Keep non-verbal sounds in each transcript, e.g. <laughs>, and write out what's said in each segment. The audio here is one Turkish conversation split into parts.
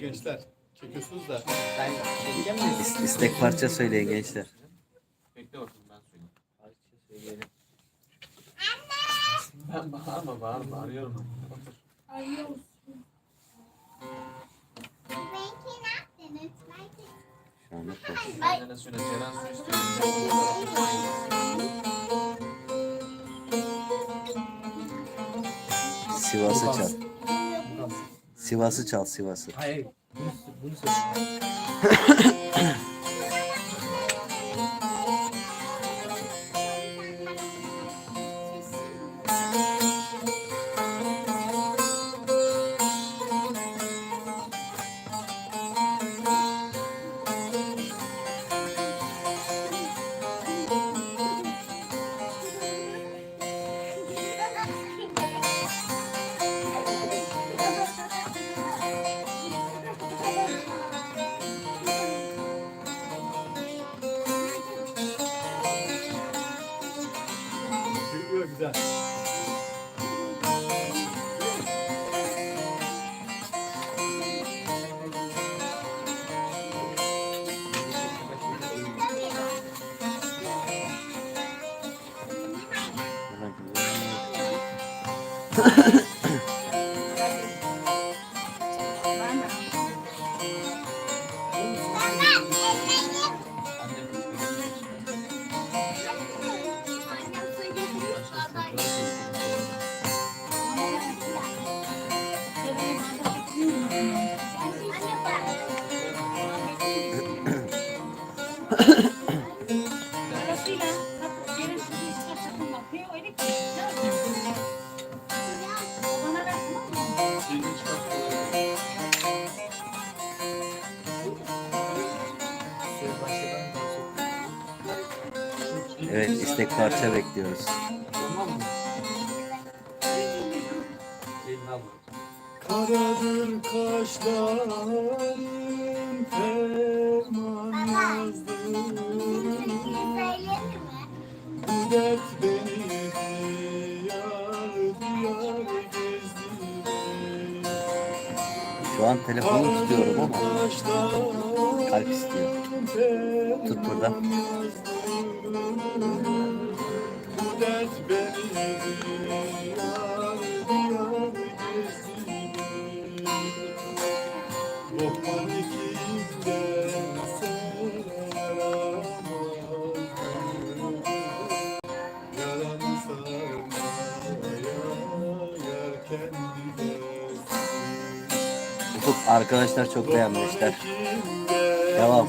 gençler. Çekiyorsunuz da. Ben çekeceğim de İs- istek parça söyleyin gençler. Bekle bakayım ben söyleyeyim. Parça söyleyelim. Ben bağırma bağırma arıyorum. Şu anda koş. Annene söyle Ceren su istiyor. Sivas'ı çal. Sivas'ı çal Sivas'ı. Hayır. Bunu, bunu söyle. <coughs> Evet istek parça bekliyoruz. Tamam mı? Karadır kaşların ferman yazdır. Bu dert beni diyar diyar gezdirir. Şu an telefonu tutuyorum ama kalp istiyor. Tut buradan. Bu dert beni diyar diyar gezdirir. Lokman ikimden selamlar. Yalan sarmaya yerken gidersin. Ufuk arkadaşlar çok beğenmişler. Devam.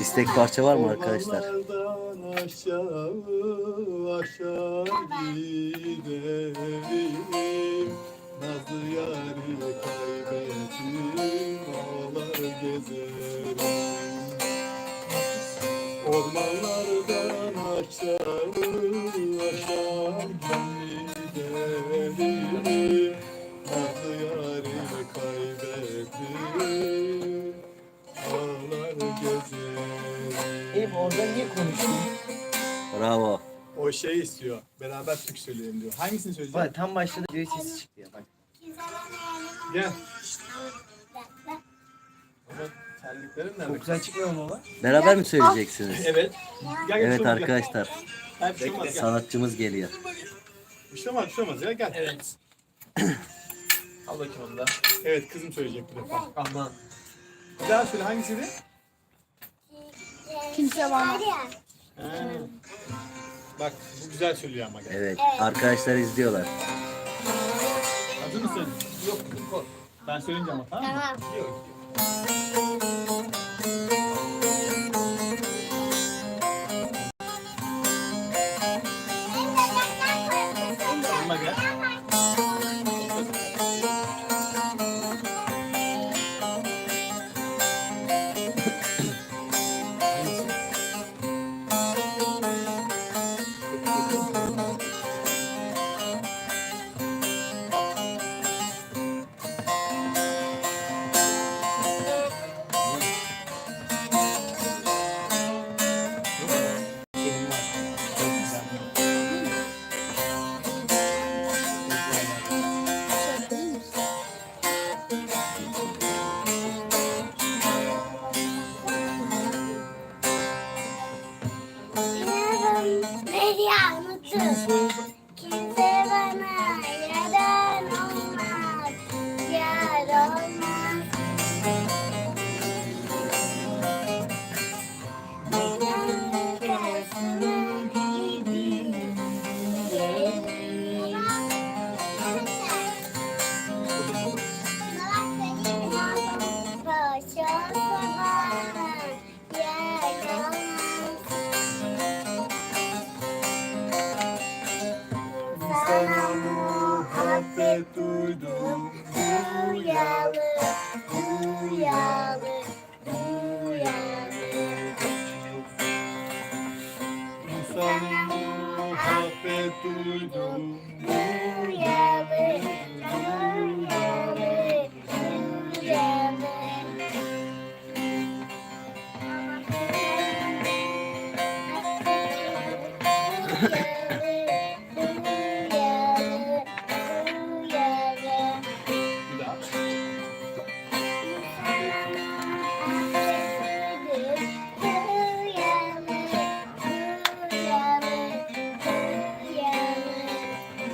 İstek parça var mı arkadaşlar? Aşağı aşağı giderim. Nazlı yari kaybettim ağlar gezerim. Ormanlardan aşağı Eyüp orada niye konuştun? Bravo. O şey istiyor. Beraber Türk söyleyelim diyor. Hangisini söyleyeceğim? Bak tam başladı diyor sesi çıktı ya bak. Gel. Ama nerede? Çok güzel çıkmıyor mu baba? Beraber mi söyleyeceksiniz? Evet. Gel, gel, Evet bir gel. arkadaşlar. Gel, bir şey olmaz, gel. Sanatçımız geliyor. Bir şey olmaz, bir şey olmaz ya gel. Evet. Al bakayım onu da. Evet kızım söyleyecek bu defa. Aman. Bir daha söyle hangisiydi? Kimse bana. Bak bu güzel söylüyor ama gel. Evet arkadaşlar izliyorlar. Hazır mısın? Yok kork. Ben söyleyince ama tamam mı? Yok. Yanıma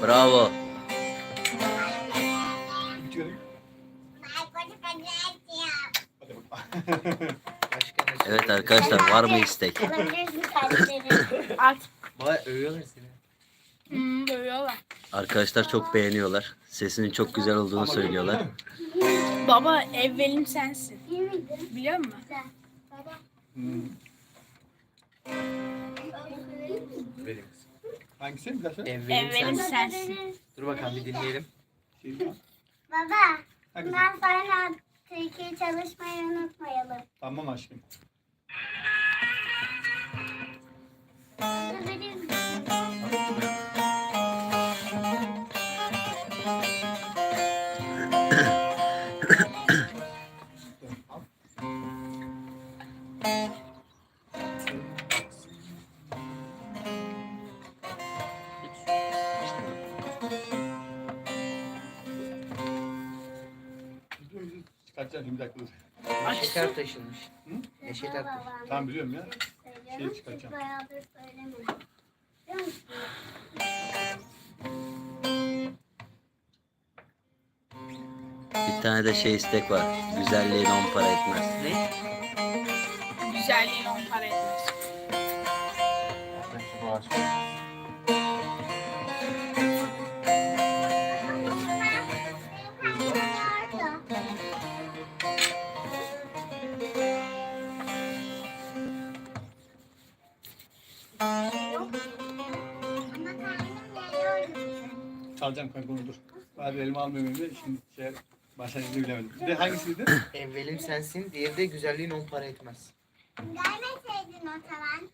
Bravo. Hadi bakalım. Evet arkadaşlar var mı istek? At. Baya övüyorlar seni. Hmm, dövüyorlar. Arkadaşlar çok beğeniyorlar. Sesinin çok güzel olduğunu söylüyorlar. Baba evvelim sensin. Biliyor musun? Hmm. Benim. Hangisi? Bir daha söyle. Evvelim Evvelim sen. sensin. Dur bakalım bir dinleyelim. Şey mi? Baba, Hangisi? bundan sonra Türkiye çalışmayı unutmayalım. Tamam aşkım. Çıkartacağım şimdi bir dakika dur. Şeker taşınmış. Hı? Ne şeker taşı? Tamam biliyorum ya. Şey çıkartacağım. Bayağıdır söylemedim. Biliyor musun? Bir tane de şey istek var. Güzelliğin on para etmez. Ne? Güzelliğin Çalacağım kanka onu dur. Hadi elime almıyorum elime. Şimdi şey başlangıcını bilemedim. Bir de hangisiydi? <clears throat> Evvelim sensin, diğeri de güzelliğin on para etmez. Gelmeseydin o zaman.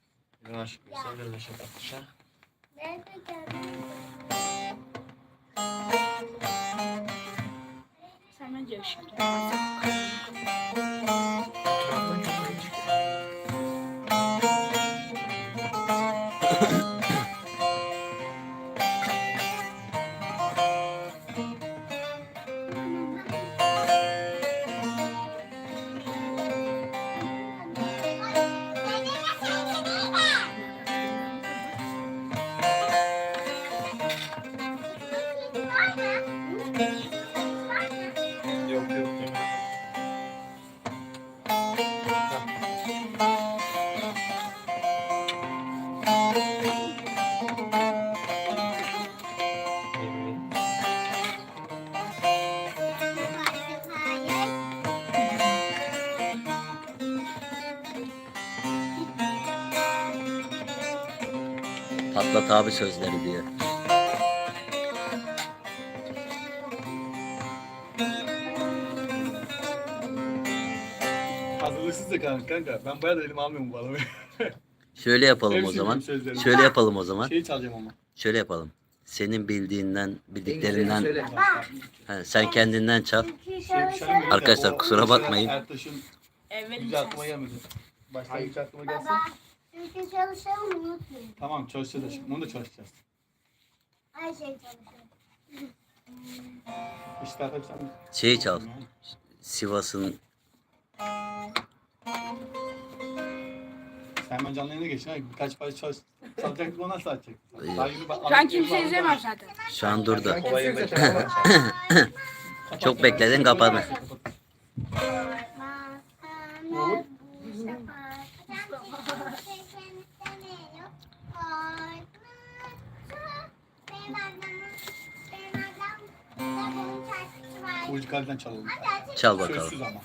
Ben aşkım sen biraz aşağı kalkış ha. Belki gelmeseydin. Sen bence Patlat abi sözleri diyor. Hazırlıksız da kanka. kanka. Ben bayağı da elime almıyorum bu adamı. <laughs> Şöyle yapalım o Hepsini zaman. sözlerini. Şöyle yapalım o zaman. Şeyi çalacağım ama. Şöyle yapalım. Senin bildiğinden, bildiklerinden he, sen kendinden çal. Arkadaşlar, kusura bakmayın. Ertaş'ın Evvelim güzel aklıma gelmedi. Başka hiç aklıma gelsin. Türkiye çalışalım unutmayın. Tamam çalışacağız aşkım. Onu da çalışacağız. Her şey çalışalım. İşte arkadaşlar. Şeyi çal. Sivas'ın Sen ben canlı yayına geçin. ha. Birkaç parça çalış. Çalacaktık ona nasıl açacak? Daha yeni bak- Şu an kimse izlemiyor zaten. şu an durdu. <laughs> Çok bekledin, kapadın. Olur. Uğurcu Kalbi'den çalalım. Çal bakalım. Sözsüz ama.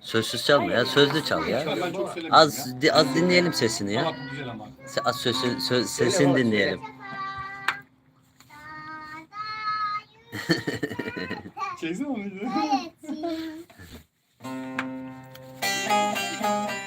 Sözsüz çalma ya, sözlü çal ya. Ben çok söylemiyorum ya. Az di- az dinleyelim sesini Ama ya. bu güzel ama. Se- Az sözü, söz, sesini dinleyelim. Çeksene onu. <laughs> Evet.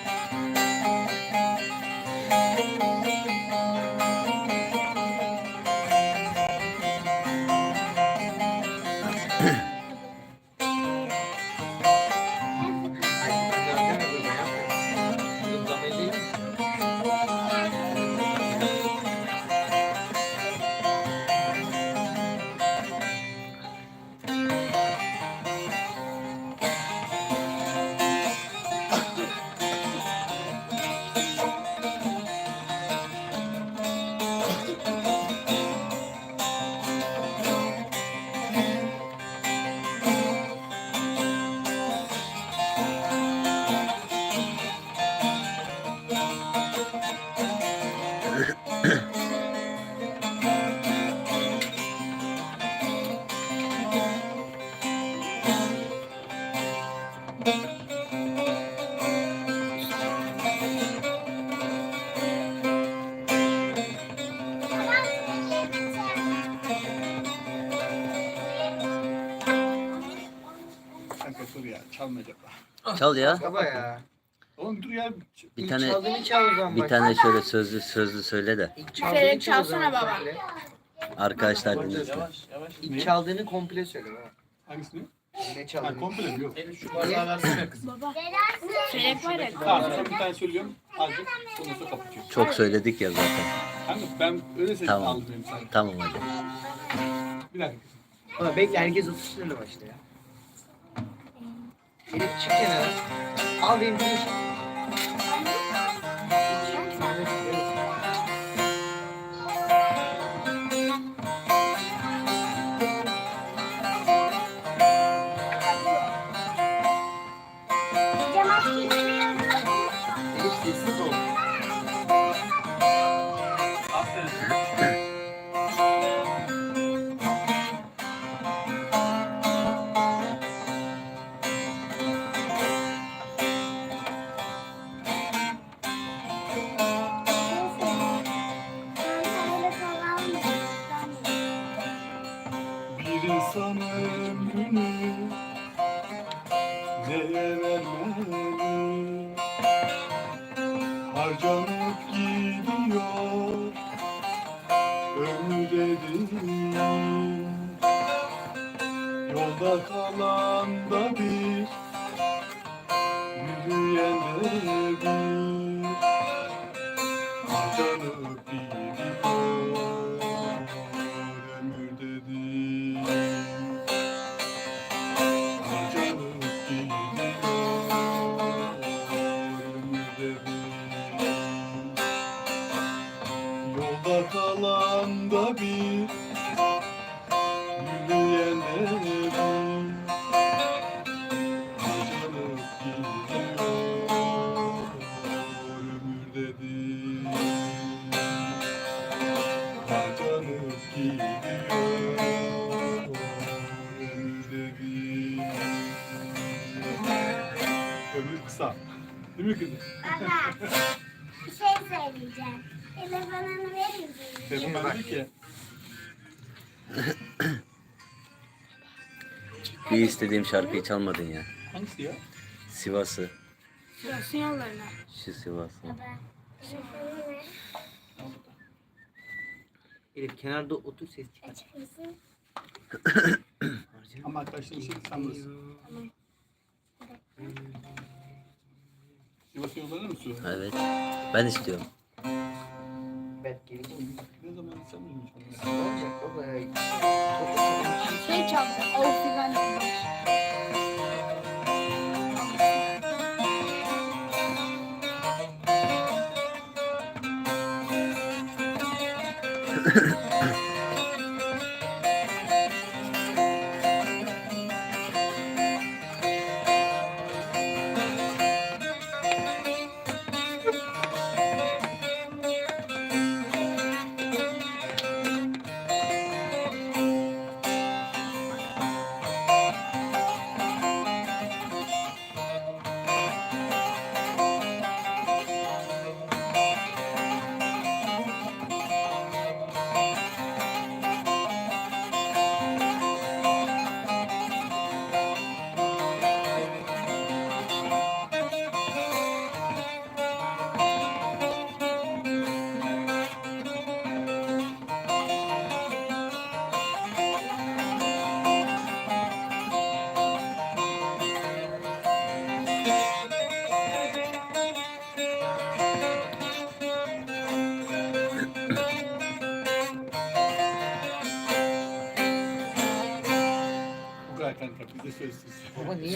Çal ya. Baba ya. Oğlum dur ya. Bir İlk tane çaldığını çal o zaman bir bak. tane şöyle sözlü sözlü söyle de İlk çal o zaman çalsana baba. komple. arkadaşlar dinlesin. Yavaş yavaş. Ne? İlk çaldığını komple söyle baba. Hangisini? Ne Ha çaldığını? komple mi? Yok. Şu bardağı versene kızım. Baba. Felek var ya. Tamam bir tane söylüyorum. Azıcık ondan sonra kapatıyorum. Çok söyledik ya zaten. Kanka ben öyle seçtim Tamam. aldım benim. Tamam hadi. Bir dakika. Ama bekle herkes otursun öyle başta ya. Elif çık kenara. Al benim açıyorum. Elif sessiz. Aferin. Dediğin Yolda kalan da bir Yürüyen ömür kısa. Değil mi kızım? Baba, bir şey söyleyeceğim. Telefonunu verir misin? Telefon bende ki. Bir istediğim şarkıyı çalmadın ya. Hangisi ya? Sivas'ı. Sırasın yollarına. Şu Sivas'ı. Ver. Elif kenarda otur ses çıkar. <coughs> Ama arkadaşlar şey sen burası. Sivas'ın yollarına mı sürüyor? Evet. Ben istiyorum. Ben geleceğim. Ne zaman sen mi Ne olacak çaldı. Of.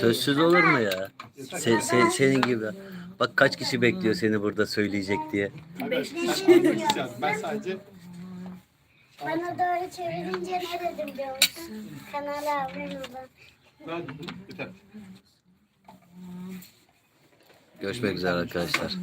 Sözsüz. Olur mu ya? Se- se- senin gibi. Bak kaç kişi bekliyor seni burada söyleyecek diye. Sen anlatacaksın. Ben sadece Bana doğru çevirince ne dedim biliyor musun? Kanala abone olun. ben yeter. Görüşmek üzere arkadaşlar.